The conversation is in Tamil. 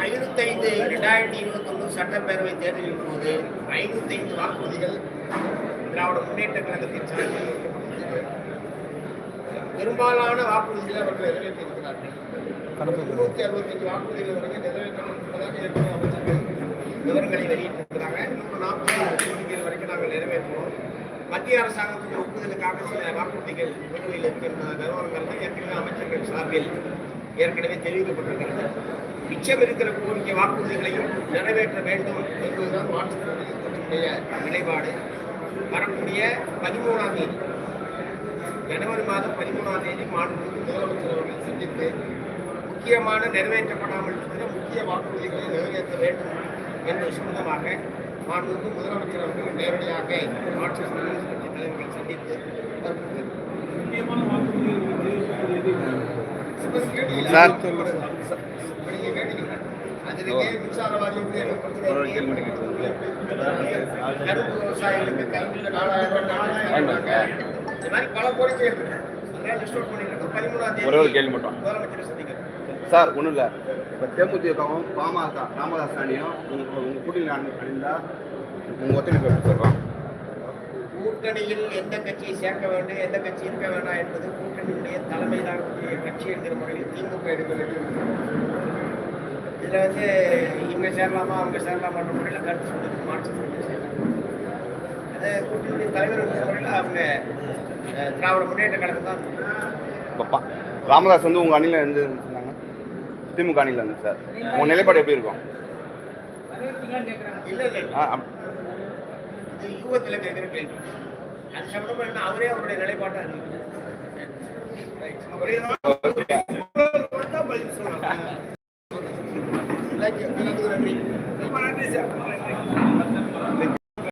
ஐநூத்தைந்து இரண்டாயிரத்தி இருபத்தொன்று சட்டப்பேரவை தேர்தலின் போது ஐநூத்தைந்து வாக்குறுதிகள் திராவிட முன்னேற்ற கழகத்தின் சார்பில். பெரும்பாலான வாக்குறுதிகளை அவர்கள் நிறைவேற்றியிருக்கிறார்கள் முன்னூத்தி அறுபத்தஞ்சு வாக்குறுதிகள் வரைக்கும் நிறைவேற்றப்பட்டுள்ளதாக ஏற்கனவே அமைச்சர்கள் விவரங்களை வெளியிட்டிருக்கிறாங்க இன்னும் நாற்பது வாக்குறுதிகள் வரைக்கும் நாங்கள் நிறைவேற்றுவோம். மத்திய அரசாங்கத்துக்கு ஒப்புதலுக்காக சில வாக்குறுதிகள் நிலுவையில் இருக்கின்ற நிறுவனங்கள் ஏற்கனவே அமைச்சர்கள் சார்பில் ஏற்கனவே தெரிவிக்கப்பட்டிருக்கிறது. மிச்சம் இருக்கிற கோரிக்கை வாக்குறுதிகளையும் நிறைவேற்ற வேண்டும் என்பதுதான் மாற்றுத்திறனாளிகளுடைய நிலைப்பாடு. வரக்கூடிய பதிமூணாம் தேதி ஜனவரி மாதம் பதிமூணாம் தேதி மாண்புமிகு முதலமைச்சர் அவர்கள் சந்தித்து முக்கியமான நிறைவேற்றப்படாமல் இருக்கிற முக்கிய வாக்குறுதிகளை நிறைவேற்ற வேண்டும் என்பது சம்பந்தமாக மாண்புமிகு முதலமைச்சர் அவர்கள் நேரடியாக கட்சி தலைவர்களை சந்தித்து. சார். அதுலயே மின்சார இருக்கு? கரும்பு விவசாயிகளுக்கு நாலாயிரம் நாலாயிரம். இந்த மாதிரி பல கோரிக்கை இருக்கு அதெல்லாம் list out பண்ணிருக்கோம். பதிமூணாம் தேதி. முதலமைச்சரை சந்திக்கிறோம். சார் ஒன்றும் இல்லை. இப்போ தேமுதிகவும் பாமக ராமதாஸ் அணியும் உங்கள் உங்கள் கூட்டணி அணிந்தா உங்கள் ஒத்துழைப்பு சொல்கிறோம் கூட்டணியில் எந்த கட்சியை சேர்க்க வேண்டும் எந்த கட்சி இருக்க வேண்டாம் என்பது கூட்டணியுடைய தலைமை தாங்கக்கூடிய கட்சி என்கிற முறையில் திமுக எடுக்க வேண்டும் இதுல வந்து இவங்க சேரலாமா அவங்க சேரலாமான்ற முறையில் கருத்து சொல்லி மாற்று செய்யலாம் அது கூட்டணியுடைய தலைவர் முறையில் அவங்க திராவிட முன்னேற்ற கழகம் தான் ராமதாஸ் வந்து உங்கள் அணியில் இருந்து திமுக அணியில் இருந்து சார். உங்கள் நிலைப்பாடு எப்படி இருக்கும்? யூகத்தில் கேட்கிற கேள்வி அது சம்பந்தமா என்ன அவரே அவருடைய நிலைப்பாட்டை அறிவிக்கிறார். அவரே